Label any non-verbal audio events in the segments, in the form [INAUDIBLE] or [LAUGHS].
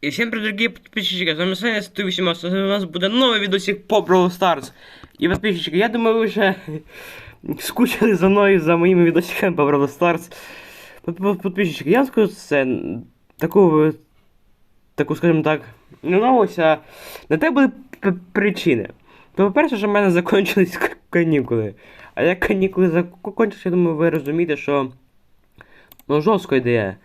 І всім привіт, дорогі підписчики, з вами Саня 118, у нас буде новий відосик по Brawl Stars. І підписчики, я думаю, ви вже [LAUGHS] скучили за мною, за моїми відосиками по Brawl Stars. Підписчики, я вам скажу це, таку, таку, скажімо так, не новость, а на те були причини. То, по-перше, що в мене закінчились к- канікули. А як канікули закінчилися, я думаю, ви розумієте, що ну, жорстко йде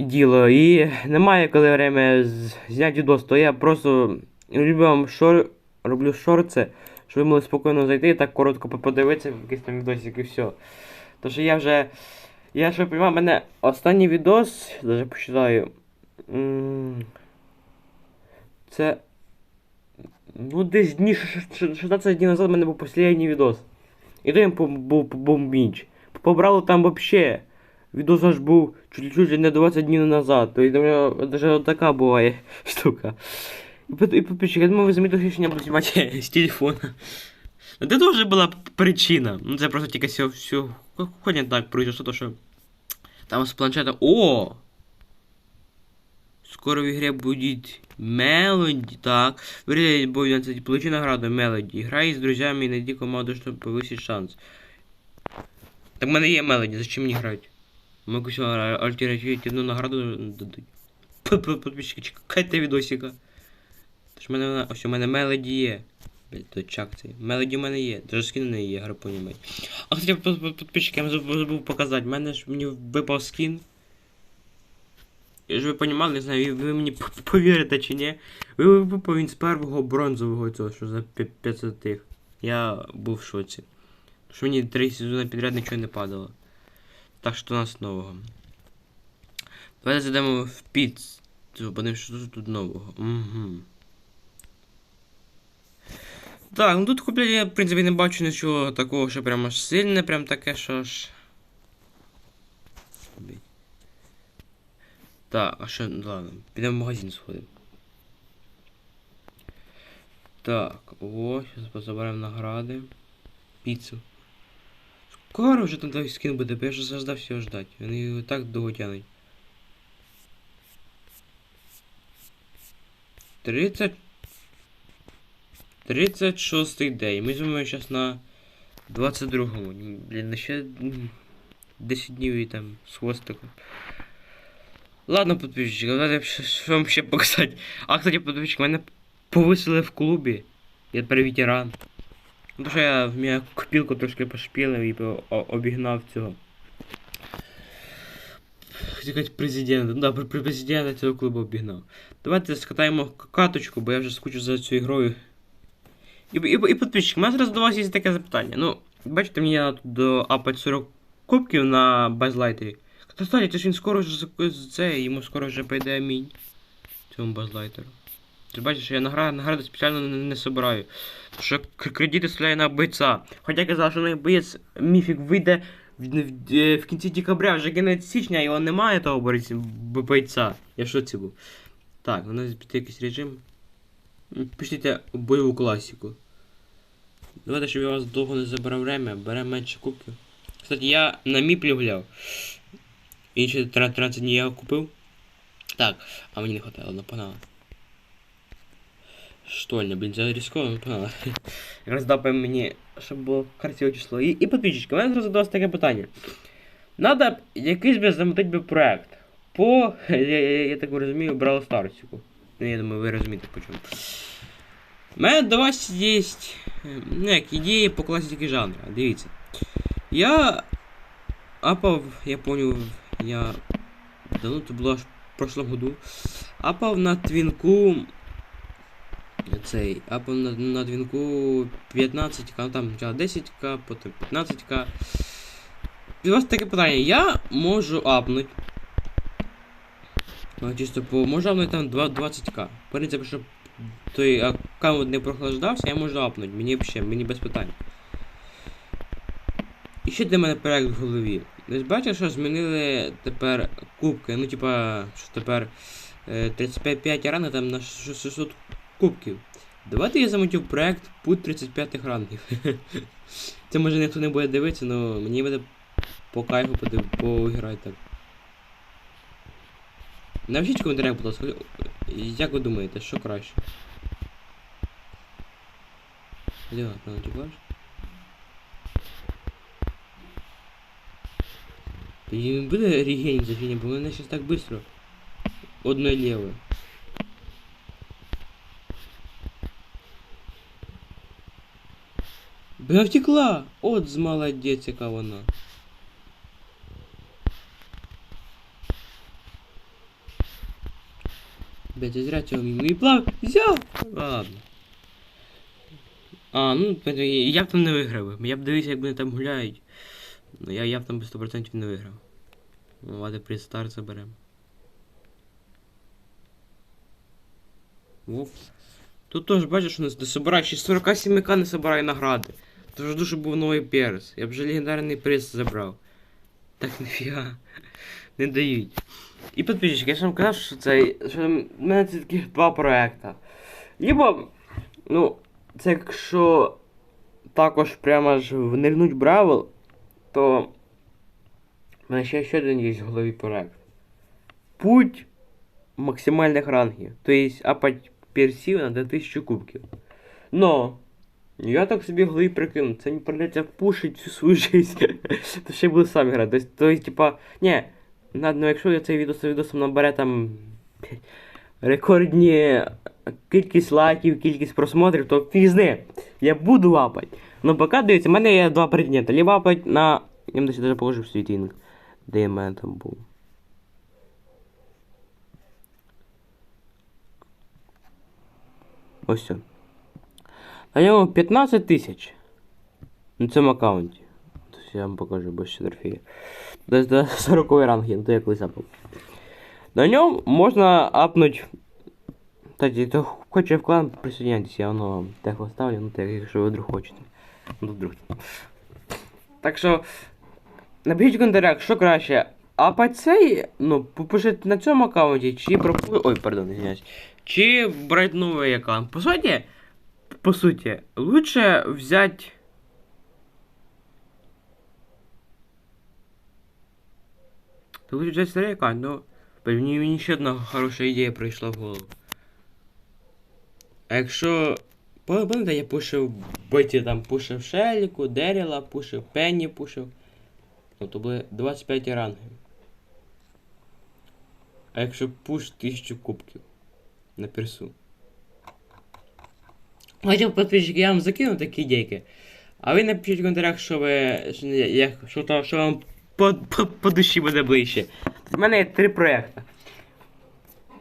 діло. І немає коли время зняти відос, то я просто люблю вам шор... роблю шорти, щоб ви могли спокійно зайти і так коротко по- подивитися в якийсь там відосик і все. Тож я вже. Я ще розумію, мене останній відос, даже почитаю. Це. Ну, десь дні ш- ш- 16 днів назад в мене був останній відос. І то він був, бомбіч. Побрало там вообще. Відос аж був чуть-чуть не 20 днів назад. То навіть така буває [LAUGHS] штука. І, пот- підписчик, я думаю, ви замітили, що я буду знімати [LAUGHS] з телефона. Ну, Це теж була причина. Ну це просто тільки все, все. Ходять так произошло, то що. Там з планшета. О! Скоро в ігрі будет Мелоді, так. Вирішили бо 12, получи награду Мелоді. Грай з друзями і найди команду, щоб повисити шанс. Так в мене є Мелоді, зачем мені грати? Ми якусь а- альтернативну награду дадуть. Подписчики, чекайте відосика. Тож в мене вона. Ось у мене Мелоді є. То чак цей. Мелоді у мене є. Даже скін не є, гарпоні мать. А кстати, под- под- я забув показати. В мене ж мені випав скін. І ж ви понімали, не знаю, ви мені повірите чи ні. Ви випав він з першого бронзового цього, що за 500 тих. Я був в шоці. Що мені три сезони підряд нічого не падало. Так що у нас нового. Давайте зайдемо в піц. Подивимось, що тут нового. Угу. Так, ну тут куплять я, в принципі, не бачу нічого такого, що прямо аж сильне, прям таке, що. Блін. Так, а що, ну ладно, підемо в магазин сходимо. Так, о, зараз позаберемо награди. Піцу. Скоро вже там той скін буде, бо я вже заждався його ждати. Вони його так довго тянуть. 30... 36 день. Ми з вами зараз на 22-му. Блін, на ще 10 днів і там з хвостиком. Ладно, подписчики, давайте що вам ще показати. А, кстати, подписчики, мене повисили в клубі. Я тепер ветеран. Ну, що я в мене копілку трошки пошпілив і обігнав цього. Хотів президента. Ну да, при, президента цього клубу обігнав. Давайте скатаємо каточку, бо я вже скучу за цю ігрою. І, і, і підписчики, у мене зараз до вас є таке запитання. Ну, бачите, мені треба до апать 40 кубків на базлайтері. Кстати, це ж він скоро з- це, йому скоро вже прийде амінь. Цьому базлайтеру. Ти бачиш, що я награди, награди спеціально не, не собираю. Що кредити стріляю на бойця. Хоча казав, що на боєць міфік вийде в, в, е, в кінці декабря, вже кінець січня, його немає того бойця. Я в шоці був. Так, у нас піти якийсь режим. М, Пішліть бойову класику. Давайте, щоб я вас довго не забрав время, беремо менше кубків. Кстати, я на міплі гуляв. Інші 13 днів я купив. Так, а мені не хватало, ладно, погнали. Штольня, блін, це ну погнали. Якраз би мені, щоб було красиве число. І, і підписчики, у мене зараз до вас таке питання. Надо якийсь би замотити проект по, [LAUGHS] я, я, я так розумію, Старсіку. Ну, я думаю, ви розумієте по чому. У мене до вас є ну, як, ідеї по класиці жанру. Дивіться. Я апав, я поняв, я давно це було аж в прошлом году. Апав на твінку. Цей, апав на, на твінку 15к, ну там 10к, потім 15к. І вас таке питання, я можу апнути. Ну, чисто по можу апнути там 20к. В принципі, щоб той аккаунт не прохлаждався, я можу апнути. Мені взагалі, мені без питань. І ще для мене проект в голові. Ви бачите, що змінили тепер кубки. Ну, типа, що тепер е, 35 рани там на 600 кубків. Давайте я замутив проект путь 35 рангів. [LAUGHS] Це може ніхто не буде дивитися, але мені буде по кайфу поіграти. Напишіть в коментарях, будь ласка, як ви думаєте, що краще? Лева, ну ти бачиш? І буде регенів за бо мене зараз так швидко. Одне ліве. Бля, втекла! От з молодець, яка вона. Блять, я зря цього. І плав. Взяв! Ладно. А, ну, я б там не виграв. Я б дивився, як вони там гуляють. Ну, я, я б там би 100% не виграв. Ну, ладно, при старт заберемо. Оп. Тут теж бачиш, у нас не собирає, ще 47 к не собирає награди. Тож дуже був новий перс. Я б вже легендарний приз забрав. Так ніфіга. Не дають. І підписчики, я ж вам казав, що це. Що в мене це такі два проекти. Либо, ну, це якщо також прямо ж внирнуть Бравл, то в мене ще, ще один є в голові проект. Путь максимальних рангів. Тобто апать персів на 2000 кубків. Но я так собі в голові прикину, це не придеться пушить всю свою життя. [LAUGHS] То ще буду сам грати. Тобто, типа, ні, ну якщо я цей відос відосом набере там рекордні кількість лайків, кількість просмотрів, то пізни. Я буду лапать. Ну поки дивіться, в мене є два предмети. Либо лапать на. Я десь даже положив світінг. Де в мене там був. Ось все. На ньому 15 тисяч. На цьому аккаунті. Тобто я вам покажу, бо ще трофеї. Десь 40 ранги, ну то я колись апав. На ньому можна апнуть. Кстати, хто хоче в клан, присоединяйтесь, я воно тех оставлю, ну так, якщо ви вдруг хочете. Ну вдруг. Так що. Напишіть в коментарях, що краще. Апать цей, ну, попишіть на цьому аккаунті, чи пропу... Ой, пардон, извиняюсь. Чи брать новий аккаунт. По суті, по суті, лучше взять. Лучше взять аккаунт, но мені, мені ще одна хороша ідея прийшла в голову. А якщо. Пам'ятаєте, я пушив биті там, пушив Шеліку, Деріла, пушив Пенні пушив. Ну то були 25 ранги. А якщо пуш 1000 кубків на персу. Хоча підписчики, я вам закину такі ідейки. А ви напишіть в коментарях, що ви. Що, як, що, то, що вам по, по, по душі буде ближче. У мене є три проекти.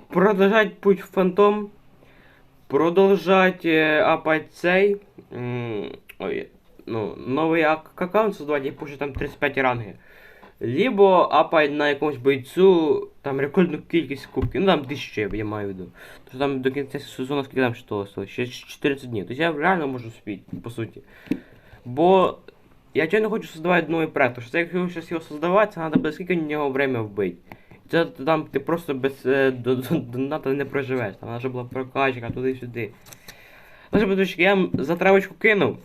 Продовжать путь в фантом. Продовжать е, апать цей. Ой, ну, новий ак- аккаунт создавати, я пишу там 35 ранги. Либо апать на якомусь бойцю там рекордну кількість кубків. Ну там 1000 я, маю в виду. Тому там до кінця сезону скільки там що осталось? Ще 40 днів. Тобто я реально можу успіти, по суті. Бо я чого не хочу создавати новий проект, тому що це якщо щось його создавати, це треба буде скільки в нього время вбити. Це там ти просто без е, до- до- доната не проживеш. Там треба була прокачка туди-сюди. Що, подписчики, я вам затравочку кинув.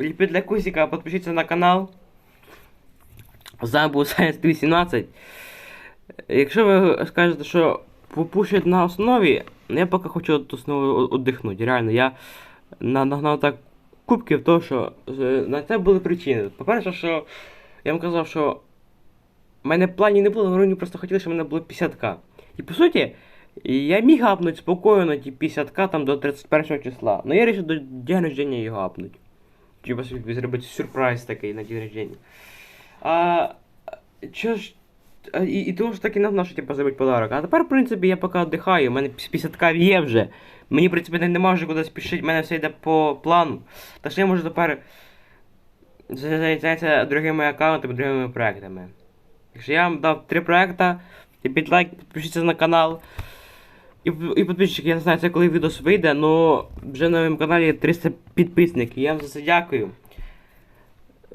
Ліпіть для кусика, підпишіться на канал. З вами був Science 317. Якщо ви скажете, що попушать на основі, ну, я поки хочу от основи віддихнути. Реально, я нагнав так кубків, то що е, на це були причини. По-перше, що я вам казав, що в мене планів не було, мені просто хотіли, щоб в мене було 50к. І по суті, я міг апнути спокійно ті 50к там до 31 числа. Но я вирішив до дня рождения його апнути. Типа зробити сюрприз такий на день рождения. А чо ж. І, і тому ж таки нам нащо типу, зробити подарок. А тепер, в принципі, я поки віддихаю, у мене 50к є вже. Мені, в принципі, не- нема вже куди спішити, в мене все йде по плану. Так що я можу тепер зайнятися другими аккаунтами, другими проектами. Так що я вам дав три проекти. Типіть лайк, підпишіться на канал. І, і підписчики, я не знаю, це коли відос вийде, але вже на моєму каналі 300 підписників. Я вам за це дякую.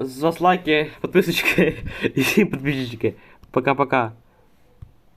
З вас лайки, подписочки [LAUGHS] і подписчики. Пока-пока.